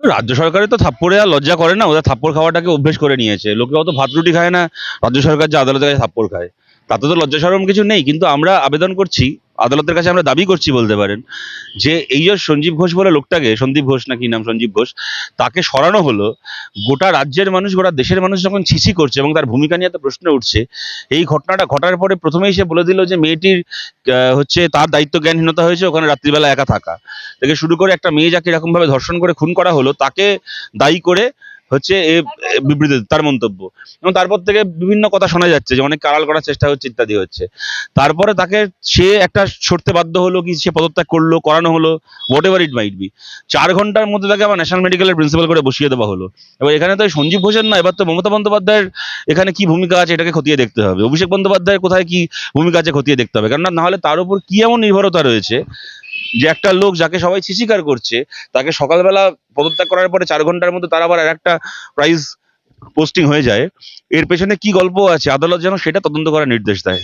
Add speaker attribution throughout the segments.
Speaker 1: রাজ্য সরকারের তো থাপ্পড়ে আর লজ্জা করে না ওদের থাপ্পড় খাওয়াটাকে অভ্যেস করে নিয়েছে। লোকে অত ভাত রুটি খায় না, রাজ্য সরকার যে আদালতের কাছে থাপ্পড় খায়। তাতে তো লজ্জা সরম কিছু নেই, কিন্তু আমরা আবেদন করছি আদালতের কাছে আমরা দাবি করছি বলতে পারেন, যে এই যে সঞ্জীব ঘোষ বলে লোকটাকে, সন্দীপ ঘোষ নাকি নাম সঞ্জীব ঘোষ, তাকে সরানো হলো, গোটা রাজ্যের মানুষ, গোটা দেশের মানুষ যখন ছিছি করছে এবং তার ভূমিকা নিয়ে এত প্রশ্ন উঠছে, এই ঘটনাটা ঘটার পরে প্রথমেই সে বলে দিল যে মেয়েটির হচ্ছে তার দায়িত্ব জ্ঞানহীনতা হয়েছে, ওখানে রাত্রিবেলা একা থাকা। থেকে শুরু করে একটা মেয়ে যাকে এরকম ভাবে ধর্ষণ করে খুন করা হলো, তাকে দায়ী করে হচ্ছে এ বিবৃতি, তার মন্তব্য। এবং তারপর থেকে বিভিন্ন কথা শোনা যাচ্ছে যে অনেক কারাল করার চেষ্টা হচ্ছে, ইত্যাদি হচ্ছে। তারপরে তাকে সে একটা সরতে বাধ্য হলো কি সে পদত্যাগ করল, করানো হলো whatever it might be চার ঘণ্টার মধ্যে তাকে আবার ন্যাশনাল মেডিকেলের প্রিন্সিপাল করে বসিয়ে দেওয়া হলো। এবার এখানে তো সঞ্জীব ঘোষের না, এবার তো মমতা বন্দ্যোপাধ্যায়ের এখানে কি ভূমিকা আছে এটাকে খতিয়ে দেখতে হবে। অভিষেক বন্দ্যোপাধ্যায়ের কোথায় কি ভূমিকা আছে খতিয়ে দেখতে হবে? কেননা না হলে তার উপর কি এমন নির্ভরতা রয়েছে যে একটা লোক যাকে সবাই চিচিকার করছে, তাকে সকালবেলা পদত্যাগ করার পরে চার ঘণ্টার মধ্যে তার আবার আর একটা প্রাইজ পোস্টিং হয়ে যায়। এর পেছনে কি গল্প আছে? আদালত যেন সেটা তদন্ত করার নির্দেশ দেয়।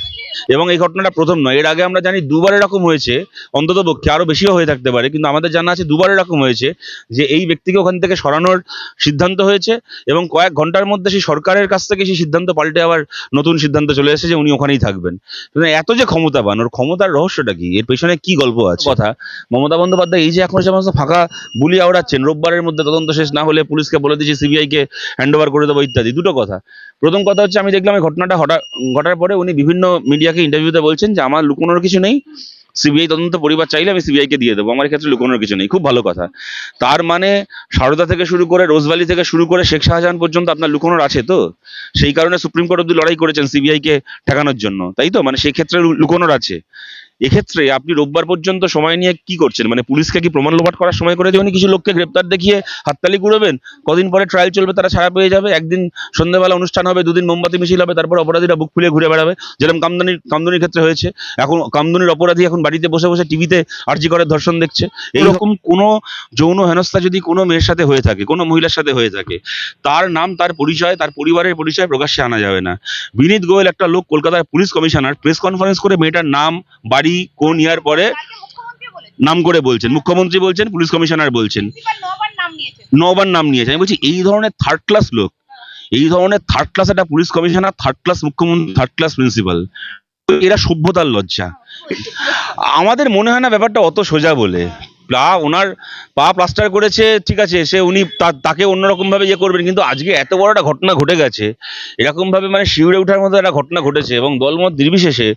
Speaker 1: এবং এই ঘটনাটা প্রথম নয়। এর আগে আমরা জানি দুবার এরকম হয়েছে। অন্তত পক্ষে আরও বেশিও হয়ে থাকতে পারে। কিন্তু আমাদের জানা আছে দুবার এরকম হয়েছে যে এই ব্যক্তিকে ওখান থেকে সরানোর সিদ্ধান্ত হয়েছে এবং কয়েক ঘণ্টার মধ্যে সেই সরকারের কাছ থেকে সেই সিদ্ধান্ত পাল্টে আবার নতুন সিদ্ধান্ত চলে এসেছে যে উনি ওখানেই থাকবেন। এত যে ক্ষমতাবান ওর ক্ষমতার রহস্যটা কি? এর পেছনে কি গল্প আছে? কথা মমতা বন্দ্যোপাধ্যায় এই যে এখন সমস্ত ফাঁকা বুলি আওড়াচ্ছেন রোববারের মধ্যে তদন্ত শেষ না হলে পুলিশকে বলে দিয়েছে সিবিআইকে হ্যান্ড ওভার করে দেবো ইত্যাদি দুটো কথা। প্রথম কথা হচ্ছে আমি দেখলাম এই ঘটনাটা হঠাৎ, ঘটার পরে উনি বিভিন্ন মিডিয়াকে ইন্টারভিউতে বলছেন যে আমার লুকোনোর কিছু নেই সিবিআই তদন্ত পরিবার চাইলে আমি সিবিআই কে দিয়ে দেবো, আমার ক্ষেত্রে লুকোনোর কিছু নেই, খুব ভালো কথা। তার মানে সারদা থেকে শুরু করে রোজভ্যালি থেকে শুরু করে শেখ শাহজাহান পর্যন্ত আপনার লুকোনোর আছে তো? সেই কারণে সুপ্রিম কোর্ট অব্দি লড়াই করেছেন সিবিআই কে ঠেকানোর জন্য, তাই তো? মানে সেই ক্ষেত্রে লুকোনোর আছে। এক্ষেত্রে আপনি রোববার পর্যন্ত সময় নিয়ে কি করছেন? মানে পুলিশকে কি প্রমাণ লোপাট করার সময় করে দেবেন? কিছু লোককে গ্রেপ্তার দেখিয়ে হাততালি কুড়বেন কদিন পরে ট্রায়াল চলবে, তারা ছাড়া পেয়ে যাবে। একদিন সন্ধ্যাবেলা অনুষ্ঠান হবে, দুদিন মোমবাতি মিছিল হবে, তারপর অপরাধীরা বুক ফুলিয়ে ঘুরে বেড়াবে। যেরকম কামদানির কামদুনির ক্ষেত্রে হয়েছে। এখন কামদুনির অপরাধী এখন বাড়িতে বসে বসে টিভিতে আরজি করার ধর্ষণ দেখছে। এইরকম কোনো যৌন হেনস্থা যদি কোনো মেয়ের সাথে হয়ে থাকে, কোনো মহিলার সাথে হয়ে থাকে, তার নাম, তার পরিচয়, তার পরিবারের পরিচয় প্রকাশ্যে আনা যাবে না। বিনীত গোয়েল একটা লোক কলকাতার পুলিশ কমিশনার প্রেস কনফারেন্স করে মেয়েটার নাম, বাড়ি কোন ইয়ার পরে নাম করে বলছেন, মুখ্যমন্ত্রী বলছেন, পুলিশ কমিশনার বলছেন।
Speaker 2: নবার নাম
Speaker 1: নিয়েছে। আমি বলছি, এই ধরনের থার্ড ক্লাস লোক, এই ধরনের থার্ড ক্লাস একটা পুলিশ কমিশনার থার্ড ক্লাস মুখ্যমন্ত্রী থার্ড ক্লাস প্রিন্সিপাল এরা সভ্যতার লজ্জা। আমাদের মনে হয় না ব্যাপারটা অত সোজা বলে। পা ওনার পা প্লাস্টার করেছে, ঠিক আছে, সে উনি তাকে অন্যরকম ভাবে ইয়ে করবেন, কিন্তু আজকে এত বড় একটা ঘটনা ঘটে গেছে, এরকমভাবে মানে শিউরে ওঠার মতো একটা ঘটনা ঘটেছে এবং দলমত নির্বিশেষে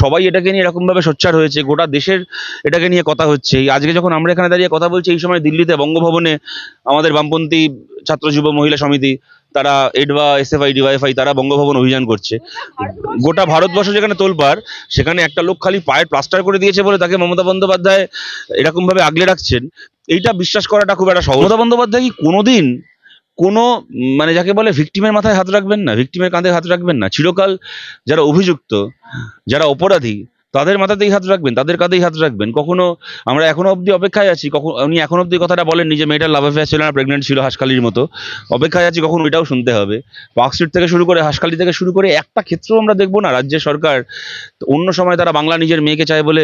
Speaker 1: সবাই এটাকে নিয়ে এরকম ভাবে সোচ্চার হয়েছে, গোটা দেশের এটাকে নিয়ে কথা হচ্ছে। আজকে যখন আমরা এখানে দাঁড়িয়ে কথা বলছি, এই সময় দিল্লিতে বঙ্গভবনে আমাদের বামপন্থী ছাত্র যুব মহিলা সমিতি তারা এডভা এসএফআই ডিওয়াইফআই তারা বঙ্গভবন অভিযান করছে। গোটা ভারতবর্ষ যেখানে তোলপাড়, সেখানে একটা লোক খালি পায়ের প্লাস্টার করে দিয়েছে বলে তাকে মমতা বন্দ্যোপাধ্যায় এরকমভাবে আগলে রাখছেন, এইটা বিশ্বাস করাটা খুব একটা সহজ। মমতা বন্দ্যোপাধ্যায় কি কোনোদিন কোনো মানে যাকে বলে ভিকটিমের মাথায় হাত রাখবেন না? ভিকটিমের কাঁধে হাত রাখবেন না? চিরকাল যারা অভিযুক্ত, যারা অপরাধী তাদের মাথাতেই হাত রাখবেন, তাদের কাঁধেই হাত রাখবেন। কখনো আমরা এখনও অবধি অপেক্ষায় আছি, কখন, উনি এখন অবধি কথাটা বলেননি যে মেয়েটার লাভ অ্যাফেয়ার ছিল না প্রেগনেন্ট ছিল হাসকালির মতো। অপেক্ষায় আছি, কখন ওইটাও শুনতে হবে। পার্কস্ট্রিট থেকে শুরু করে হাসকালি থেকে শুরু করে একটা ক্ষেত্রেও আমরা দেখব না রাজ্যের সরকার অন্য সময় তারা বাংলা নিজের মেয়েকে চায় বলে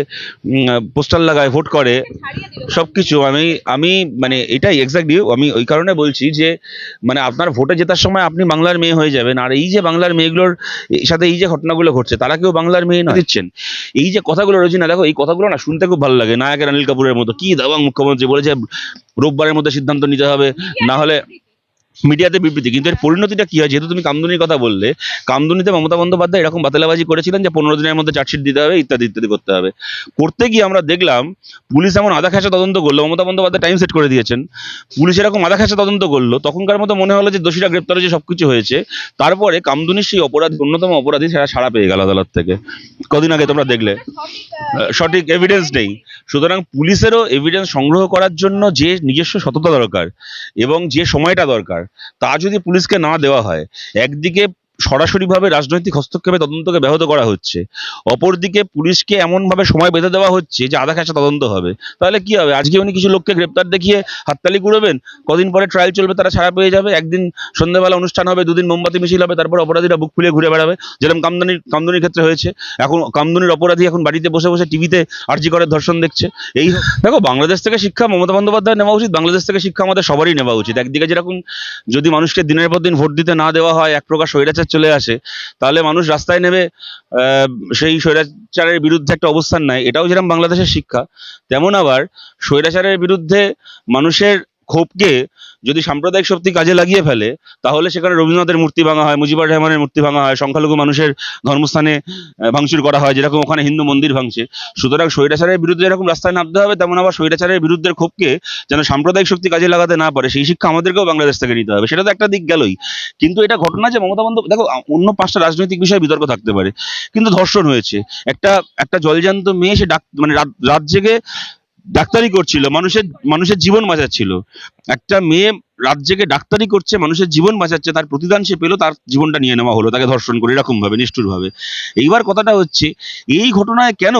Speaker 1: পোস্টার লাগায় ভোট করে
Speaker 2: দিল
Speaker 1: সবকিছু। আমি আমি মানে এটাই এক্স্যাক্টলি আমি ওই কারণে বলছি যে মানে আপনার ভোটে জেতার সময় আপনি বাংলার মেয়ে হয়ে যাবেন, আর এই যে বাংলার মেয়েগুলোর সাথে এই যে ঘটনাগুলো ঘটছে, তারা কেউ বাংলার মেয়ে না দিচ্ছেন। এই যে কথাগুলো রয়েছে না দেখো এই কথাগুলো না শুনতে খুব ভালো লাগে। নায়কের অনিল কাপুরের মতো। কি দাবাং মুখ্যমন্ত্রী বলেছে রোববারের মধ্যে সিদ্ধান্ত নিতে হবে না হলে মিডিয়াতে বিবৃতি। কিন্তু এর পরিণতিটা কি হয়? যেহেতু তুমি কামদুনির কথা বললে, কামদুনিতে মমতা বন্দ্যোপাধ্যায় এরকম বাতিলাবাজি করেছিলেন যে পনেরো দিনের মধ্যে চার্জশিট দিতে হবে, ইত্যাদি ইত্যাদি করতে হবে। করতে গিয়ে আমরা দেখলাম, পুলিশ এমন আধা খেঁচা তদন্ত করল। মমতা বন্দ্যোপাধ্যায় টাইম সেট করে দিয়েছেন। পুলিশ এরকম আধা খেঁচা তদন্ত করল। তখনকার মতো মনে হলো যে দোষীরা গ্রেপ্তার হয়েছে, সবকিছু হয়েছে। তারপরে কামদুনির সেই অপরাধী, অন্যতম অপরাধী সেটা ছাড়া পেয়ে গেল আদালত থেকে। কদিন আগে তোমরা দেখলে।
Speaker 2: সঠিক
Speaker 1: এভিডেন্স নেই। সুতরাং পুলিশেরও এভিডেন্স সংগ্রহ করার জন্য যে নিজস্ব সততা দরকার এবং যে সময়টা দরকার তা যদি পুলিশকে না দেওয়া হয় একদিকে সরাসরিভাবে রাজনৈতিক হস্তক্ষেপে তদন্তকে ব্যাহত করা হচ্ছে। অপরদিকে পুলিশকে এমনভাবে সময় বেঁধে দেওয়া হচ্ছে যে আধা খাসা তদন্ত হবে। তাহলে কি হবে? আজকে উনি কিছু লোককে গ্রেপ্তার দেখিয়ে হাততালি কুড়বেন? কদিন পরে ট্রায়াল চলবে, তারা ছাড়া পেয়ে যাবে। একদিন সন্ধ্যাবেলা অনুষ্ঠান হবে, দুদিন মোমবাতি মিছিল হবে, তারপর অপরাধীরা বুক ফুলিয়ে ঘুরে বেড়াবে। যেরকম কামদানির, কামদুনির ক্ষেত্রে হয়েছে। এখন কামদানির অপরাধী এখন বাড়িতে বসে বসে টিভিতে আরজি করে ধর্ষণ দেখছে। এই দেখো, বাংলাদেশ থেকে শিক্ষা মমতা বন্দ্যোপাধ্যায় নেওয়া উচিত। বাংলাদেশ থেকে শিক্ষা আমাদের সবারই নেওয়া উচিত। একদিকে যেরকম যদি মানুষকে দিনের পর দিন ভোট দিতে না দেওয়া হয়, এক প্রকার স্বৈরাচার চলে আসে, তাহলে মানুষ রাস্তায় নেমে সেই স্বৈরাচারের বিরুদ্ধে একটা অবস্থান নেয়, এটাও যেরকম বাংলাদেশের শিক্ষা, তেমন আবার স্বৈরাচারের বিরুদ্ধে মানুষের ক্ষোভকে যদি সাম্প্রদায়িক শক্তি কাজে লাগিয়ে ফেলে, তাহলে সেখানে রবীন্দ্রনাথের মূর্তি ভাঙা হয়, মুজিবুর রহমানের মূর্তি ভাঙা হয়, সংখ্যালঘু মানুষের ধর্মস্থানে ভাঙচুর করা হয়, যেরকম ওখানে হিন্দু মন্দির ভাঙছে। সুতরাং স্বৈরাচারের বিরুদ্ধে যেরকম রাস্তায় নামতে হবে, তেমন আবার স্বৈরাচারের বিরুদ্ধে ক্ষোভকে যেন সাম্প্রদায়িক শক্তি কাজে লাগাতে না পারে, সেই শিক্ষা আমাদেরকেও বাংলাদেশ থেকে নিতে হবে। সেটা তো একটা দিক গেলই। কিন্তু এটা ঘটনা যে মমতা বন্দ্যোপাধ্যায়, দেখো অন্য পাঁচটা রাজনৈতিক বিষয়ে বিতর্ক থাকতে পারে। কিন্তু ধর্ষণ হয়েছে। একটা একটা জলজান্ত মেয়ে সে ডাক মানে রাত জেগে ডাক্তারি করছিল, মানুষের মানুষের জীবন বাঁচাচ্ছিল। একটা মেয়ে রাত জেগে ডাক্তারি করছে, মানুষের জীবন বাঁচাচ্ছে, তার প্রতিদান সে পেল, তার জীবনটা নিয়ে নেওয়া হলো, তাকে ধর্ষণ করে এরকম ভাবে নিষ্ঠুর ভাবে এইবার কথাটা হচ্ছে, এই ঘটনায় কেন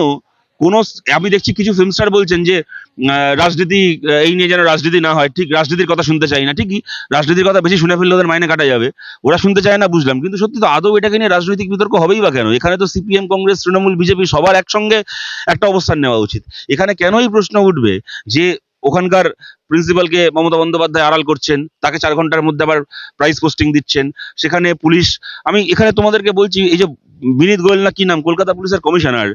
Speaker 1: কোনো আমি দেখছি কিছু ফিল্ম স্টার বলছেন যে রাজনীতি এই নিয়ে যেন রাজনীতি না হয়, ঠিক রাজনীতির কথা শুনতে চাই না, ঠিকই রাজনীতির কথা বেশি শুনে ফেললে ওদের মাইনে কাটা যাবে। ওরা শুনতে চায় না, বুঝলাম। কিন্তু সত্যি তো আদৌ এটাকে নিয়ে রাজনৈতিক বিতর্ক হবেই বা কেন? এখানে তো সিপিএম, কংগ্রেস, তৃণমূল, বিজেপি সবার একসঙ্গে একটা অবস্থান নেওয়া উচিত। এখানে কেনই প্রশ্ন উঠবে যে, ওখানকার প্রিন্সিপালকে মমতা বন্দ্যোপাধ্যায় আড়াল করছেন, তাকে চার ঘণ্টার মধ্যে আবার প্রাইস পোস্টিং দিচ্ছেন, সেখানে পুলিশ, আমি এখানে তোমাদেরকে বলছি, এই যে বিনীত গোয়েল না কি নাম? কলকাতা পুলিশের কমিশনার।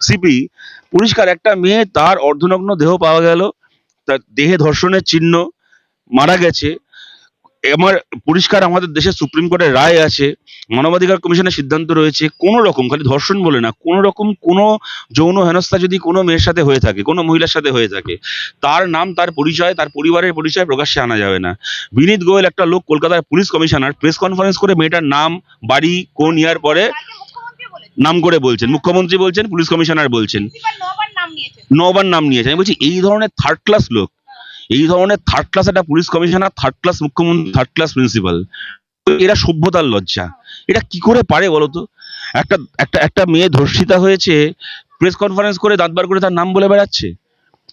Speaker 1: সিপি, পরিষ্কার, একটা মেয়ে, তার অর্ধনগ্ন দেহ পাওয়া গেল। তার দেহে ধর্ষণের চিহ্ন মারা গেছে। আমার পরিষ্কার আমাদের দেশে সুপ্রিম কোর্টের রায় আছে। মানবাধিকার কমিশনের সিদ্ধান্ত রয়েছে। কোনো রকম, খালি ধর্ষণ বলে না, কোনো রকম কোনো যৌন হেনস্থা যদি কোনো মেয়ের সাথে হয়ে থাকে, কোনো মহিলার সাথে হয়ে থাকে, তার নাম, তার পরিচয়, তার পরিবারের পরিচয় প্রকাশ্যে আনা যাবে না। বিনীত গোয়েল, একটা লোক কলকাতার পুলিশ কমিশনার, প্রেস কনফারেন্স করে মেয়েটার নাম, বাড়ি, কোন ইয়ার পরে নাম করে বলছেন মুখ্যমন্ত্রী বলছেন পুলিশ কমিশনার বলছেন।
Speaker 2: নবার নাম নিয়েছেন।
Speaker 1: নিয়েছে আমি বলছি এই ধরনের থার্ড ক্লাস লোক এই ধরনের থার্ড ক্লাস একটা পুলিশ কমিশনার থার্ড ক্লাস মুখ্যমন্ত্রী থার্ড ক্লাস প্রিন্সিপাল এরা সভ্যতার লজ্জা। এটা কি করে পারে বলতো একটা একটা একটা মেয়ে ধর্ষিতা হয়েছে প্রেস কনফারেন্স করে দাঁতবার করে তার নাম বলে বেড়াচ্ছে।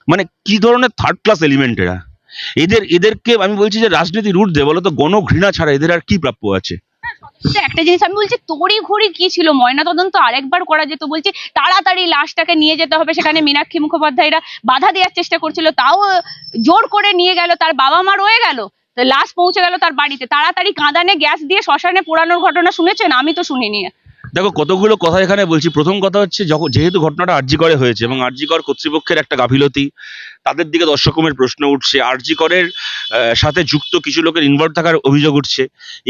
Speaker 1: মানে কি ধরনের থার্ড ক্লাস এলিমেন্ট এরা? এদের এদেরকে আমি বলছি যে রাজনীতি রুট দে বলতো গণঘৃণা ছাড়া এদের আর কি প্রাপ্য আছে?
Speaker 3: একটা জিনিস আমি বলছি তড়ি ঘড়ি কি ছিল? ময়না তদন্ত আরেকবার করা যেত, বলছি, তাড়াতাড়ি লাশটাকে নিয়ে যেতে হবে। সেখানে মীনাক্ষী মুখোপাধ্যায়রা বাধা দেওয়ার চেষ্টা করছিল, তাও জোর করে নিয়ে গেল, তার বাবা মা রয়ে গেল লাশ পৌঁছে গেল তার বাড়িতে। তাড়াতাড়ি কাঁদানে গ্যাস দিয়ে শ্মশানে পোড়ানোর ঘটনা শুনেছেন? আমি তো শুনিনি।
Speaker 1: দেখো, কতগুলো কথা এখানে বলছি। প্রথম কথা হচ্ছে, যখন যেহেতু ঘটনাটা আরজিকরে হয়েছে এবং আরজিকর কর্তৃপক্ষের একটা গাফিলতি, তাদের দিকে দর্শকমের প্রশ্ন উঠছে। আরজিকরের সাথে যুক্ত কিছু লোকের ইনভলভ থাকার অভিযোগ উঠছে।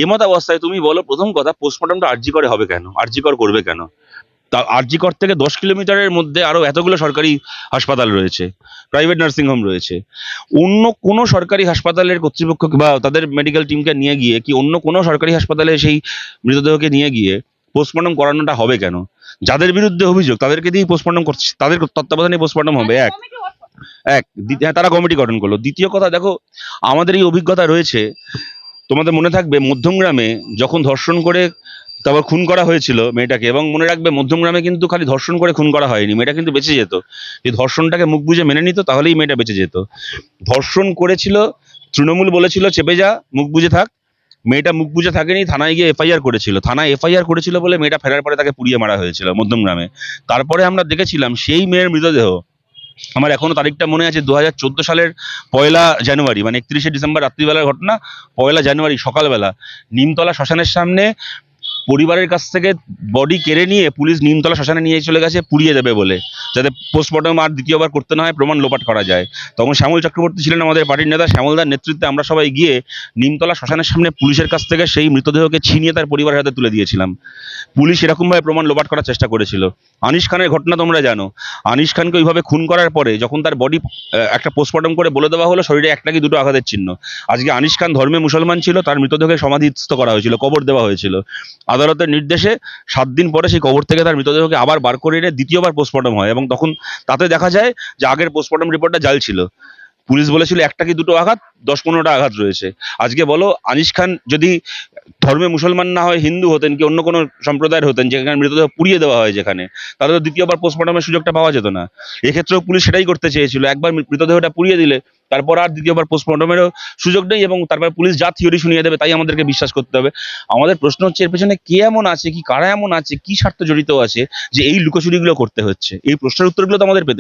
Speaker 1: এমত অবস্থায় তুমি বলো, প্রথম কথা পোস্টমর্টমটা আরজিকরে হবে কেন? আরজিকর করবে কেন? তা আরজিকর থেকে দশ কিলোমিটারের মধ্যে আরও এতগুলো সরকারি হাসপাতাল রয়েছে প্রাইভেট নার্সিং হোম রয়েছে। অন্য কোনো সরকারি হাসপাতালের কর্তৃপক্ষ বা তাদের মেডিকেল টিমকে নিয়ে গিয়ে, কি অন্য কোনো সরকারি হাসপাতালে সেই মৃতদেহকে নিয়ে গিয়ে পোস্টমর্টম করানোটা হবে কেন? যাদের বিরুদ্ধে অভিযোগ তাদেরকে দিয়েই পোস্টমর্টম করছে তাদের তত্ত্বাবধানে পোস্টমর্টম হবে এক? এক হ্যাঁ, তারা কমিটি গঠন করল। দ্বিতীয় কথা দেখো আমাদের এই অভিজ্ঞতা রয়েছে তোমাদের মনে থাকবে মধ্যমগ্রামে যখন ধর্ষণ করে তারপর খুন করা হয়েছিল মেয়েটাকে এবং মনে রাখবে মধ্যমগ্রামে কিন্তু খালি ধর্ষণ করে খুন করা হয়নি মেয়েটা কিন্তু বেঁচে যেত। যদি ধর্ষণটাকে মুখ বুঝে মেনে নিত তাহলেই মেয়েটা বেঁচে যেত। ধর্ষণ করেছিল তৃণমূল বলেছিল চেপে যা মুখ বুঝে থাক। মেয়েটা মুখ বুঝে থাকেনি, থানায় গিয়ে এফআইআর করেছিল। থানায় এফআইআর করেছিল বলে মেয়েটা ফেরার পরে তাকে পুড়িয়ে মারা হয়েছিল মধ্যমগ্রামে। তারপরে আমরা দেখেছিলাম সেই মেয়ের মৃতদেহ আমার এখনও তারিখটা মনে আছে দু হাজার চোদ্দ সালের পয়লা জানুয়ারি মানে একত্রিশে ডিসেম্বর রাত্রিবেলার ঘটনা, পয়লা জানুয়ারি সকালবেলা। নিমতলা শ্মশানের সামনে পরিবারের কাছ থেকে বডি কেড়ে নিয়ে পুলিশ নিমতলা শ্মশানে নিয়ে চলে গেছে, পুড়িয়ে দেবে বলে। যাতে পোস্টমর্টম আর দ্বিতীয়বার করতে না হয়, প্রমাণ লোপাট করা যায়। তখন শ্যামল চক্রবর্তী ছিলেন আমাদের পার্টির নেতা। শ্যামলদার নেতৃত্বে আমরা সবাই গিয়ে নিমতলা শ্মশানের সামনে পুলিশের কাছ থেকে সেই মৃতদেহকে ছিনিয়ে তার পরিবারের হাতে তুলে দিয়েছিলাম। পুলিশ এরকমভাবে প্রমাণ লোপাট করার চেষ্টা করেছিল। আনিস খানের ঘটনা তোমরা জানো। আনিস খানকে ওইভাবে খুন করার পরে যখন তার বডি একটা পোস্টমর্টম করে বলে দেওয়া হলো, শরীরে একটা কি দুটো আঘাতের চিহ্ন। আজকে আনিস খান ধর্মে মুসলমান ছিল, তার মৃতদেহকে সমাধিস্থ করা হয়েছিল, কবর দেওয়া হয়েছিল। আদালতের নির্দেশে সাত দিন পরে সেই কবর থেকে তার মৃতদেহকে আবার বার করে এনে দ্বিতীয়বার পোস্টমর্টম হয় এবং তখন তাতে দেখা যায় যে আগের পোস্টমর্টম রিপোর্টটা জাল ছিল। পুলিশ বলেছিল একটা কি দুটো আঘাত? দশ পনেরোটা আঘাত রয়েছে। আজকে বলো, আনিস খান যদি ধর্মে মুসলমান না হয়, হিন্দু হতেন কি অন্য কোনো সম্প্রদায়ের হতেন, যেখানে মৃতদেহ পুড়িয়ে দেওয়া হয় যেখানে, তাহলে তো দ্বিতীয়বার পোস্টমর্টমের সুযোগটা পাওয়া যেত না। এক্ষেত্রেও পুলিশ সেটাই করতে চেয়েছিল। একবার মৃতদেহটা পুড়িয়ে দিলে, তারপর আর দ্বিতীয়বার পোস্টমর্টমেরও সুযোগ নেই এবং তারপর পুলিশ যা থিওরি শুনিয়ে দেবে, তাই আমাদেরকে বিশ্বাস করতে হবে। আমাদের প্রশ্ন হচ্ছে, এর পেছনে কে এমন আছে, কি কারা এমন আছে, কি স্বার্থ জড়িত আছে, যে এই লুকোচুরিগুলো করতে হচ্ছে? এই প্রশ্নের উত্তরগুলো তো আমাদের পেতে